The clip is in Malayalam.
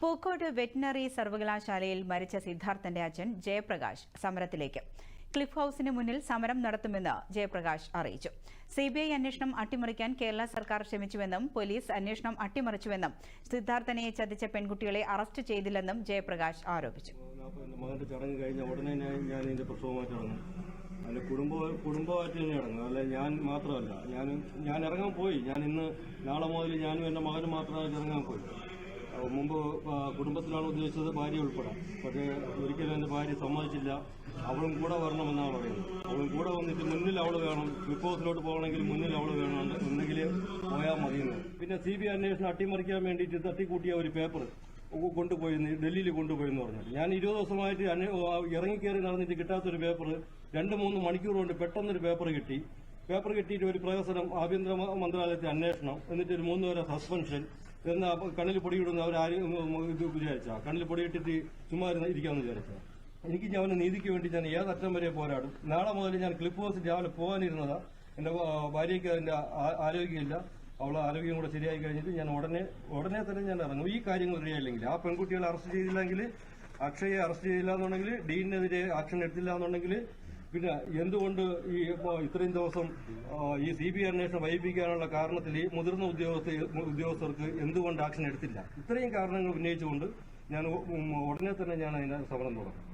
പൂക്കോട് വെറ്റിനറി സർവകലാശാലയിൽ മരിച്ച സിദ്ധാർത്ഥന്റെ അച്ഛൻ ജയപ്രകാശ് സമരത്തിലേക്ക്. ക്ലിഫ് ഹൌസിന് മുന്നിൽ സമരം നടത്തുമെന്ന് ജയപ്രകാശ് അറിയിച്ചു. സിബിഐ അന്വേഷണം അട്ടിമറിക്കാൻ കേരള സർക്കാർ ശ്രമിച്ചുവെന്നും പോലീസ് അന്വേഷണം അട്ടിമറിച്ചുവെന്നും സിദ്ധാർത്ഥനെ ചതിച്ച പെൺകുട്ടികളെ അറസ്റ്റ് ചെയ്തില്ലെന്നും ജയപ്രകാശ് ആരോപിച്ചു. അതിന്റെ കുടുംബ കുടുംബമായിട്ട് തന്നെ ഇറങ്ങും അല്ല ഞാൻ മാത്രമല്ല. ഞാൻ ഞാൻ ഇറങ്ങാൻ പോയി. ഞാൻ ഇന്ന് നാളെ മുതൽ ഞാനും എന്റെ മകനും ഇറങ്ങാൻ പോയി. മുമ്പ് കുടുംബത്തിലാണ് ഉദ്ദേശിച്ചത് ഭാര്യ ഉൾപ്പെടെ പക്ഷേ ഒരിക്കലും എന്റെ ഭാര്യ സമ്മതിച്ചില്ല. അവളും കൂടെ വരണമെന്നാണ് പറയുന്നത്. അവളും കൂടെ വന്നിട്ട് മുന്നിൽ അവൾ വേണം. ബോസിലോട്ട് പോകണമെങ്കിൽ മുന്നിൽ അവൾ വേണം ഉണ്ടെങ്കിൽ പോയാൽ മതിയെന്ന് പിന്നെ സി ബി ഐ അന്വേഷണം അട്ടിമറിക്കാൻ വേണ്ടിയിട്ട് തട്ടിക്കൂട്ടിയ ഒരു പേപ്പർ കൊണ്ടുപോയി ഡൽഹിയിൽ കൊണ്ടുപോയി എന്ന് പറഞ്ഞു. ഞാൻ ഇരുപത് ദിവസമായിട്ട് ഇറങ്ങിക്കയറി നടന്നിട്ട് കിട്ടാത്തൊരു പേപ്പർ രണ്ട് മൂന്ന് മണിക്കൂർ കൊണ്ട് പെട്ടെന്നൊരു പേപ്പർ കിട്ടി. പേപ്പർ കിട്ടിയിട്ട് ഒരു പ്രവേശനം ആഭ്യന്തര മന്ത്രാലയത്തെ അന്വേഷണം എന്നിട്ട് ഒരു മൂന്ന് പേരെ സസ്പെൻഷൻ എന്ന കണ്ണിൽ പൊടിയിടുന്ന അവരാരും ഇത് വിചാരിച്ച? കണ്ണിൽ പൊടിയിട്ടിട്ട് ചുമ്മാ ഇരിക്കാമെന്ന് വിചാരിച്ച? എനിക്ക് ഞാൻ നീതിക്ക് വേണ്ടി ഞാൻ ഏതറ്റം വരെ പോരാടും? നാളെ മുതൽ ഞാൻ ക്ലിപ്പ് ഹൗസ് രാവിലെ പോകാനിരുന്നതാ. എന്റെ ആ, ഭാര്യയ്ക്ക് അതിന്റെ ആരോഗ്യമില്ല. അവളെ ആരോഗ്യം കൂടെ ശരിയായി കഴിഞ്ഞിട്ട് ഞാൻ ഉടനെ ഉടനെ തന്നെ ഞാൻ ഇറങ്ങും. ഈ കാര്യങ്ങൾ റെഡിയായില്ലെങ്കിൽ ആ പെൺകുട്ടികളെ അറസ്റ്റ് ചെയ്തില്ലെങ്കിൽ അക്ഷയെ അറസ്റ്റ് ചെയ്തില്ല എന്നുണ്ടെങ്കിൽ ഡീനെതിരെ ആക്ഷൻ എടുത്തില്ല എന്നുണ്ടെങ്കിൽ പിന്നെ എന്തുകൊണ്ട് ഈ ഇത്രയും ദിവസം ഈ സി ബി ഐ അന്വേഷണം വൈകിപ്പിക്കാനുള്ള കാരണത്തിൽ ഈ മുതിർന്ന ഉദ്യോഗസ്ഥ ഉദ്യോഗസ്ഥർക്ക് എന്തുകൊണ്ട് ആക്ഷൻ എടുത്തില്ല? ഇത്രയും കാരണങ്ങൾ ഉന്നയിച്ചുകൊണ്ട് ഞാൻ ഉടനെ തന്നെ ഞാൻ അതിന്റെ സമരം തുടങ്ങും.